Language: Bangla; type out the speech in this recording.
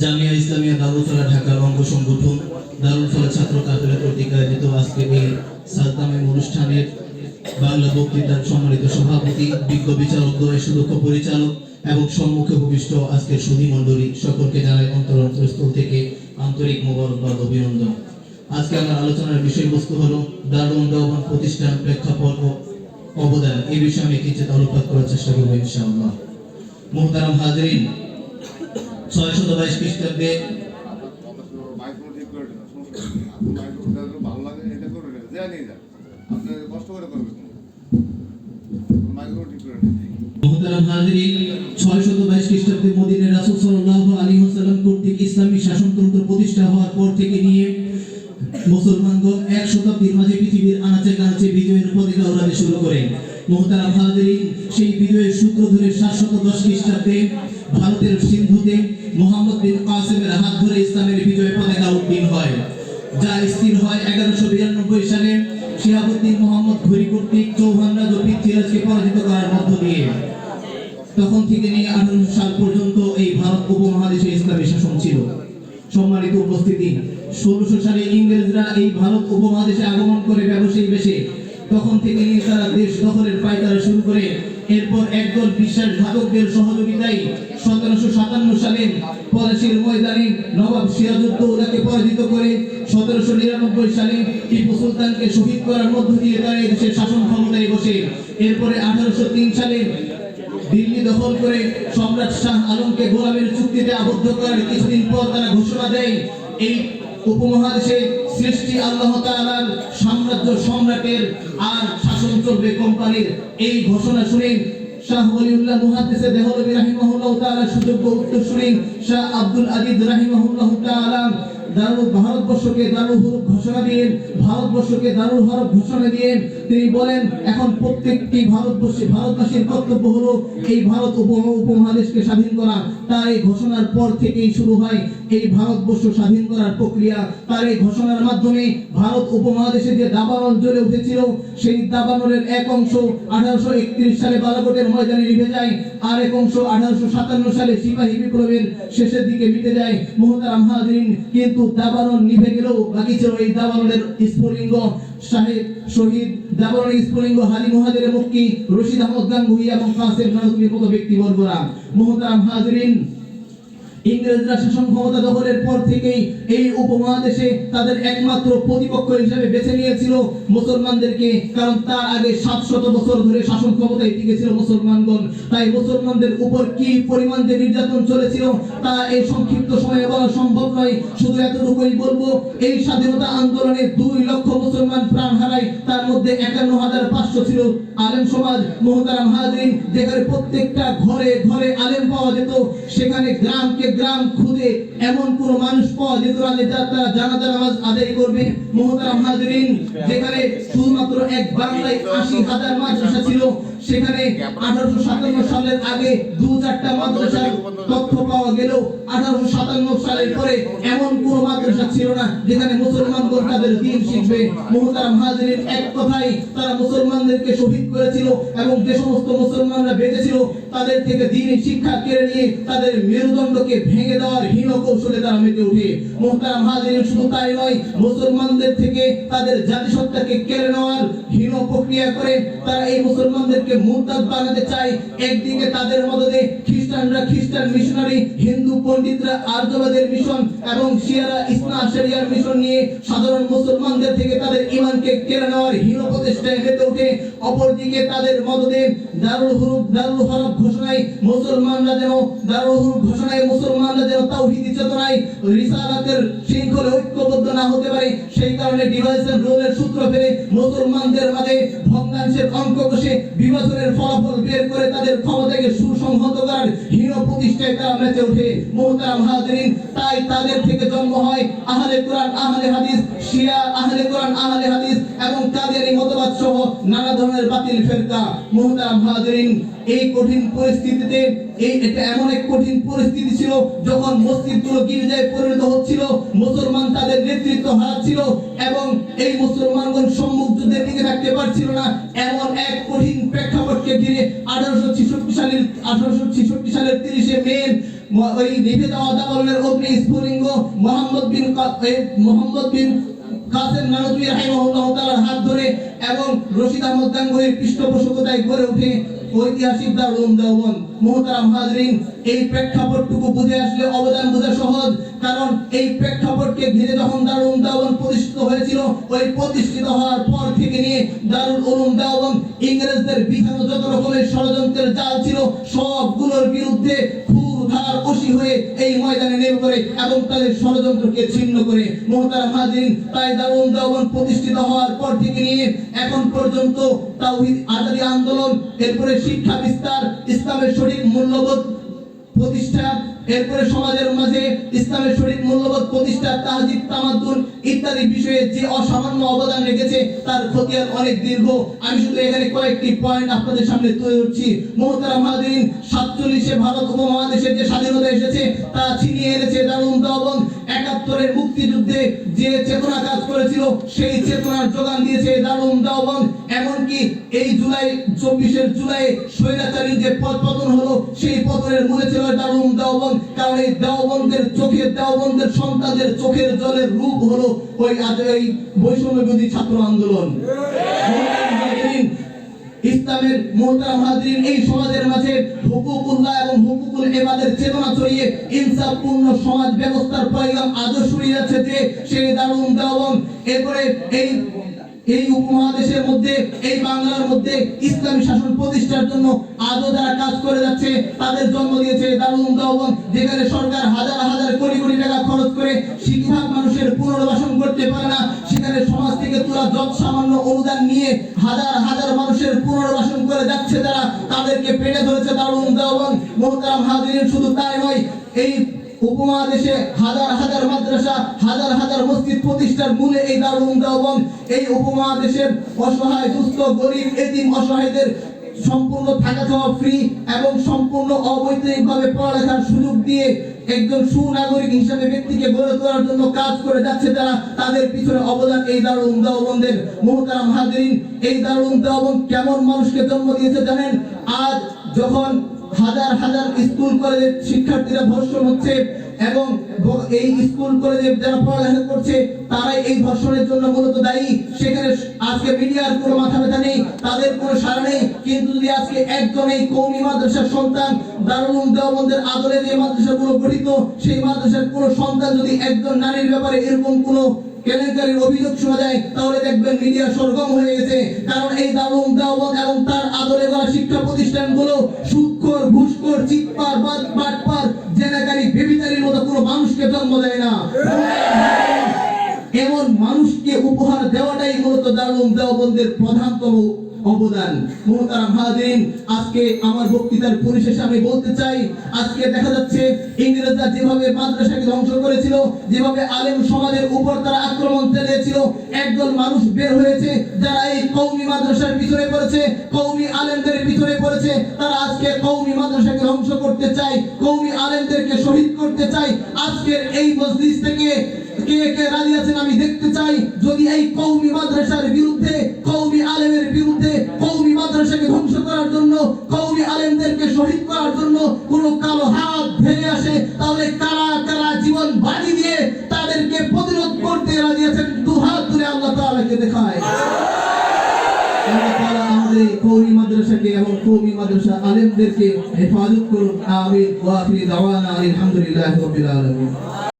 জামিয়া ইসলামিয়া দারুল ফলাহ ঢাকার অঙ্গ সংগঠন দারুল ফলাহ ছাত্র কাফেলা কর্তৃক আয়োজিত আজকে এই সালতামের অনুষ্ঠানের বাংলা বক্তৃতার সম্মানিত সভাপতি, বিজ্ঞ বিচারক সুদক্ষ পরিচালক এবং সম্মুখে ভূমিষ্ঠ আজকের সুধী মণ্ডলী সকলকে জানাই অন্তর থেকে আন্তরিক মোবারকবাদ অভিনন্দন। আজকে আমার আলোচনার বিষয়বস্তু হলো দারুল দেওয়ান প্রতিষ্ঠান প্রেক্ষাপট অবদান। এই বিষয়ে আমি কিঞ্চিত আলোকপাত করার চেষ্টা করব ইনশাআল্লাহ। মোহতারাম হাজরিন, ছয়শত বাইশ খ্রিস্টাব্দে মাইক্রো ঠিক করে দিন সমস্যা নেই। আপনি মাইক্রোটা ভালো লাগে এটা করে নেন যা নিয়ে যান আপনি কষ্ট করে করবেন মাইক্রো ঠিক করে নিন মোহতারাম হাজরিন ছয়শত বাইশ খ্রিস্টাব্দে শাসনতন্ত্র প্রতিষ্ঠা হওয়ার পর থেকে নিয়ে মুসলমানগণ এক শতাব্দীর মাঝে পৃথিবীর আনাচে কানাচে বিজয়ের পতাকা উড়াতে শুরু করে মোহতারাম হাজরিন সেই বিজয়ের সূত্র ধরে সাতশত দশ খ্রিস্টাব্দে ভারতের সিন্ধুতে মোহাম্মদ বিন কাসেমের হাত ধরে ইসলামের বিজয় পতাকা উত্তীর্ণ হয়। যা স্থির হয় এগারোশো বিরানব্বই সালে শিহাবুদ্দিন মোহাম্মদ ঘুরি কর্তৃক চৌহান রাজ ও পৃথ্বীরাজকে পরাজিত করার মধ্য দিয়ে। তখন থেকে নিয়ে আঠারোশো সাল পর্যন্ত এই ভারত উপমহাদেশে ইসলামী শাসন ছিল। সম্মানিত উপস্থিতি, ষোলোশো সালে ইংরেজরা এই ভারত উপমহাদেশে আগমন করে ব্যবসায়ী বেশে তখন থেকে নিয়ে তারা দেশ দখলের পায়তারা শুরু করে। এরপর একদল বিশ্বাসঘাতকদের সহযোগিতায় সতেরোশো সাতান্ন সালে পলাশির ময়দানে নবাব সিরাজউদ্দৌলাকে পরাজিত করে সতেরোশো নিরানব্বই সালে টিপু সুলতানকে শহীদ করার মধ্য দিয়ে তারা দেশের শাসন ক্ষমতায় বসে। এরপরে আঠারোশো তিন সালে দিল্লি দখল করে সম্রাট শাহ আলমকে গোলামের চুক্তিতে আবদ্ধ করার কিছুদিন পর তারা ঘোষণা দেয়, এই উপমহাদেশে সৃষ্টি আল্লাহ তাআলার সাম্রাজ্য সম্রাটের আর শাসন চলবে কোম্পানির। এই ঘোষণা শুনে শাহ ওলিউল্লাহ মুহাদ্দিসে দেহলভী রাহিমাহুল্লাহ তাআলা সুযোগ্য উত্তর শুনে শাহ আব্দুল আজিজ রাহিমাহুল্লাহ তাআলা ভারতবর্ষকে দারুল হরফ ঘোষণা দিয়ে ভারতবর্ষকে দারুল হরফ ঘোষণা দিয়ে তিনি বলেন, এখন প্রত্যেকটি ভারতবর্ষে ভারতবাসীর কর্তব্য হলো এই ভারত উপমহাদেশকে স্বাধীন করা। তার এই ঘোষণার পর থেকেই শুরু হয় এই ভারতবর্ষ স্বাধীন করার প্রক্রিয়া। তার এই ঘোষণার মাধ্যমে ভারত উপমহাদেশে যে দাবানল জ্বলে উঠেছিল, সেই দাবানলের এক অংশ আঠারোশো একত্রিশ সালে বালাকোটের ময়দানে নিভে যায়, আর এক অংশ আঠারোশো সাতান্ন সালে সিপাহী বিপ্লবের শেষের দিকে মিটে যায়। মোহতারাম হাজরিন কিন্তু দাবানল নিভে গেলেও বাকি ছিল এই দাবানলের স্ফুলিঙ্গ সাহেব, শহীদ দাবানলের স্ফুলিঙ্গ হালি মহাদের মুক্তি, রশিদ আহমদ গাঙ্গুহি এবং কাসেম নানতুমির মতো ব্যক্তিবর্গরা। মোহতারাম হাজরিন ইংরেজরা শাসন ক্ষমতা দখলের পর থেকেই এই উপমহাদেশে তাদের একমাত্র প্রতিপক্ষ হিসেবে বেছে নিয়েছিল মুসলমানদেরকে, কারণ তার আগে সাতশত বছর ধরে শাসন ক্ষমতায় টিকেছিল মুসলমানগণ। তাই মুসলমানদের উপর কি পরিমাণ যে নির্যাতন চলেছিল, তা এই সংক্ষিপ্ত সময়ে বলা সম্ভব নয়। শুধু এতটুকুই বলব, এই স্বাধীনতা আন্দোলনে দুই লক্ষ মধ্যে একান্ন হাজার পাঁচশো ছিল আলেম সমাজ, মোহতারাম হাজরিন, যেখানে প্রত্যেকটা ঘরে ঘরে আলেম পাওয়া যেত, সেখানে গ্রামকে গ্রাম খুঁজে এমন কোন মানুষ পাওয়া যেত না যে তারা জানাজা নামাজ আদায় করবে। মোহতারাম হাজরিন, যেখানে শুধুমাত্র এক বাংলায় আশি হাজার মাদ্রাসা ছিল সেখানে আঠারোশো সাতান্ন সালের আগে দু চারটা মাদ্রাসার তথ্য পাওয়া গেলেও আঠারোশো সাতান্ন সালের পরে এমন কোন মাদ্রাসা ছিল না যেখানে মুসলমানগণ তাদের দিন শিখবে। মোহতারাম এক কথাই তারা মুসলমানদেরকে শহীদ করেছিল এবং যে সমস্ত মুসলমানরা বেঁচে ছিল তাদের থেকে দিনই শিক্ষা কেড়ে নিয়ে তাদের মেরুদণ্ডকে ভেঙে দেওয়ার হীন কৌশলে তারা মেতে ওঠে। মোহতারাম শুধু তাই নয় মুসলমানদের থেকে তাদের জাতিসত্তাকে কেড়ে নেওয়ার হীন প্রক্রিয়া করে তারা এই মুসলমানদেরকে মুরতাদ বানাতে চায় একদিকে তাদের মদদে খ্রিস্টানরা খ্রিস্টান মিশনারি, হিন্দু পণ্ডিতরা আর্যবাদের মিশন এবং শিয়ারা ইসনা মিশন নিয়ে সাধারণ মুসলমানদের থেকে তাদের ইমানকে কেড়ে নেওয়ার হীন প্রচেষ্টায় মেতে ওঠে অপরদিকে তাদের মদদে দারুল হুরুফ দারুল হরফ ঘোষণায় মুসলমানরা যেন, দারুল হুরুফ ঘোষণায় মুসলমানরা যেন তাওহীদি চেতনায় রিসালাতের শৃঙ্খলে ঐক্যবদ্ধ না হতে পারে, সেই কারণে ডিভাইসের রোলের সূত্র ফেলে মুসলমানদের মাঝে ভগ্নাংশের অঙ্ক কষে বিভাজনের ফলাফল বের করে তাদের ক্ষমতাকে সুসংহত করার হীন প্রতিষ্ঠায় তারা মেতে ওঠে। মোহতারাম হাজরিন, তাই তাদের থেকে জন্ম হয় আহলে কোরআন, আহলে হাদিস, শিয়া, আহলে কোরআন, আহলে হাদিস এবং কাদিয়ানি মতবাদ সহ নানা ধরনের বাতিল ফেরকা। মোহতারাম হাজরিন, এই কঠিন পরিস্থিতিতে, এই এটা এমন এক কঠিন পরিস্থিতি ছিল যখন মসজিদগুলো গির্জায় পরিণত হচ্ছিল, মুসলমান তাদের নেতৃত্ব হারাচ্ছিল এবং এই মুসলমানগণ সম্মুখ যুদ্ধের দিকে থাকতে পারছিল না। এমন এক কঠিন প্রেক্ষাপটকে ঘিরে আঠারোশো ছেষট্টি সালের আঠারোশো ওই যাওয়া দাবালনের অগ্নি স্ফুলিঙ্গ মোহাম্মদ বিন মোহাম্মদ বিন কাসেম রাহিমাহুল্লাহ তাআলার হাত ধরে এবং রশিদ আহমদ গাঙ্গুহির পৃষ্ঠপোষকতায় গড়ে ওঠে ঐতিহাসিক মোহতারাম হাজরিন, এই প্রেক্ষাপটটুকু বুঝে আসলে অবদান বোঝা সহজ, কারণ এই প্রেক্ষাপটকে ঘিরে যখন দারুল দেওবন্দ প্রতিষ্ঠিত হয়েছিল, ওই প্রতিষ্ঠিত হওয়ার পর থেকে নিয়ে দারুল উলুম দেওবন্দ ইংরেজদের যত রকমের ষড়যন্ত্রের জাল ছিল, সবগুলোর বিরুদ্ধে ধার হয়ে এই ময়দানে নেমে পড়ে এবং তাদের ষড়যন্ত্রকে ছিন্ন করে। মোহতারা মাদিন তাই দাবন দাবন প্রতিষ্ঠিত হওয়ার পর থেকে নিয়ে এখন পর্যন্ত তাওহিদ আজাদি আন্দোলন, এরপরে শিক্ষা বিস্তার, ইসলামের সঠিক মূল্যবোধ প্রতিষ্ঠা এরপরে সমাজের মাঝে ইসলামের সঠিক মূল্যবোধ, প্রতিষ্ঠা, তাহজিব, তামাদ্দুন ইত্যাদি বিষয়ে যে অসামান্য অবদান রেখেছে, তার খতিয়ান অনেক দীর্ঘ। আমি শুধু এখানে কয়েকটি পয়েন্ট আপনাদের সামনে তুলে ধরছি। মোহতারাম হাজরিন সাতচল্লিশে ভারত উপমহাদেশের যে স্বাধীনতা এসেছে, তা ছিনিয়ে এনেছে দারুণ দেওবন্দ। একাত্তরের মুক্তিযুদ্ধে যে চেতনা কাজ করেছিল, সেই চেতনার যোগান দিয়েছে দারুণ দেওবন্দ। এমনকি এই জুলাই, চব্বিশের জুলাই স্বৈরাচারী যে পথ পতন হলো, সেই পতনের মূলে ছিল দারুণ দেওবন্দ। কারণ এই দেওবন্দের চোখে, দেওবন্দের সন্তানদের চোখের জলের রূপ হলো ওই আজ এই বৈষম্য ছাত্র আন্দোলন। ইসলামের মোহতারাম হাজরিন, এই সমাজের মাঝে হুকুকুল্লাহ এবং হুকুকুল ইবাদের চেতনা ছড়িয়ে ইনসাফপূর্ণ সমাজ ব্যবস্থার আজও ছড়িয়ে যাচ্ছে যে সেই দারুণ দেওবন্দ। এরপরে এই এই উপমহাদেশের মধ্যে, এই বাংলার মধ্যে ইসলামী শাসন প্রতিষ্ঠার জন্য আজও যারা কাজ করে যাচ্ছে, তাদের জন্ম দিয়েছে দারুণ দেওবন্দ যেখানে সরকার হাজার হাজার কোটি কোটি টাকা খরচ করে শিক্ষা মানুষের পুনর্বাসন করতে পারে না, সেখানে সমাজ থেকে তোলা যত সামান্য অনুদান নিয়ে হাজার হাজার মানুষের পুনর্বাসন করে যাচ্ছে যারা, তাদেরকে পেটে ধরেছে দারুণ দেওবন্দ মোহতারাম হাজির শুধু তাই নয়, এই উপমহাদেশে হাজার হাজার মাদ্রাসা, হাজার হাজার মসজিদ প্রতিষ্ঠার মূলে এই দারুণ দেওবন্দ, এই উপমহাদেশের অসহায়, দুস্থ, গরিব, এতিম, অসহায়দের সম্পূর্ণ থাকা খাওয়া ফ্রি এবং সম্পূর্ণ অবৈতনিকভাবে পড়ালেখার সুযোগ দিয়ে একজন সুনাগরিক হিসাবে ব্যক্তিকে গড়ে তোলার জন্য কাজ করে যাচ্ছে তারা, তাদের পিছনে অবদান এই দারুণ দেওবন্দের। মোহতারাম হাজরিন, এই দারুণ দেওবন্দ কেমন মানুষকে জন্ম দিয়েছে জানেন? আজ যখন হাজার হাজার স্কুল, কলেজের শিক্ষার্থীরা ধর্ষণ হচ্ছে এবং এই স্কুল, কলেজে যারা পড়ালেখা করছে, তারাই এই ধর্ষণের জন্য মূলত দায়ী। সেখানে আজকে মিডিয়ার কোনো মাথা ব্যথা নেই, তাদের কোনো সারা নেই। কিন্তু যদি আজকে একজন এই কৌমি মাদ্রাসার সন্তান দারুল দেওবন্দের আদরে যে মাদ্রাসাগুলো গঠিত, সেই মাদ্রাসার কোনো সন্তান যদি একজন নারীর ব্যাপারে এরকম কোনো কেলেঙ্কারির অভিযোগ শোনা যায়, তাহলে দেখবেন মিডিয়া সরগম হয়ে গেছে। কারণ এই দারুণ দেওবন্দ এবং তার আদরে করা শিক্ষা প্রতিষ্ঠানগুলো দেওবন্দের প্রধানতম অবদান। মোহতারাম হাজিরিন, আজকে আমার বক্তৃতার পরিশেষে আমি বলতে চাই, আজকে দেখা যাচ্ছে ইংরেজরা যেভাবে মাদ্রাসাকে ধ্বংস করেছিল, যেভাবে আলেম সমাজের উপর তারা আক্রমণ চালিয়েছিল, একদল মানুষ বের হয়েছে, যারা এই কৌমি মাদ্রাসার পিছনে পড়েছে কৌমি আলেমদের পিছনে পড়েছে, তারা আজকে কৌমি মাদ্রাসাকে ধ্বংস করতে চায় কৌমি আলেমদেরকে শহীদ করতে চায়। আজকের এই মজলিস থেকে কে কে রাজি আছেন আমি দেখতে চাই। যদি এই কৌমি মাদ্রাসার বিরুদ্ধে কৌমি আলেমের বিরুদ্ধে কৌমি মাদ্রাসাকে ধ্বংস করার জন্য কৌমি আলেমদেরকে শহীদ করার জন্য কোন কালো হাত ভেঙে আসে, তাহলে কারা কারা জীবন বাড়ি দিয়ে তাদেরকে প্রতিরোধ করতে রাজি আছেন, দু হাত তুলে আল্লাহ তাআলাকে দেখায়। কৌমি মাদ্রাসাকে এবং কৌমি মাদ্রাসা আলেমদেরকে হেফাজত করুন। আমিন। ওয়া আখিরি দাওয়ানা আলহামদুলিল্লাহি রাব্বিল আলামিন।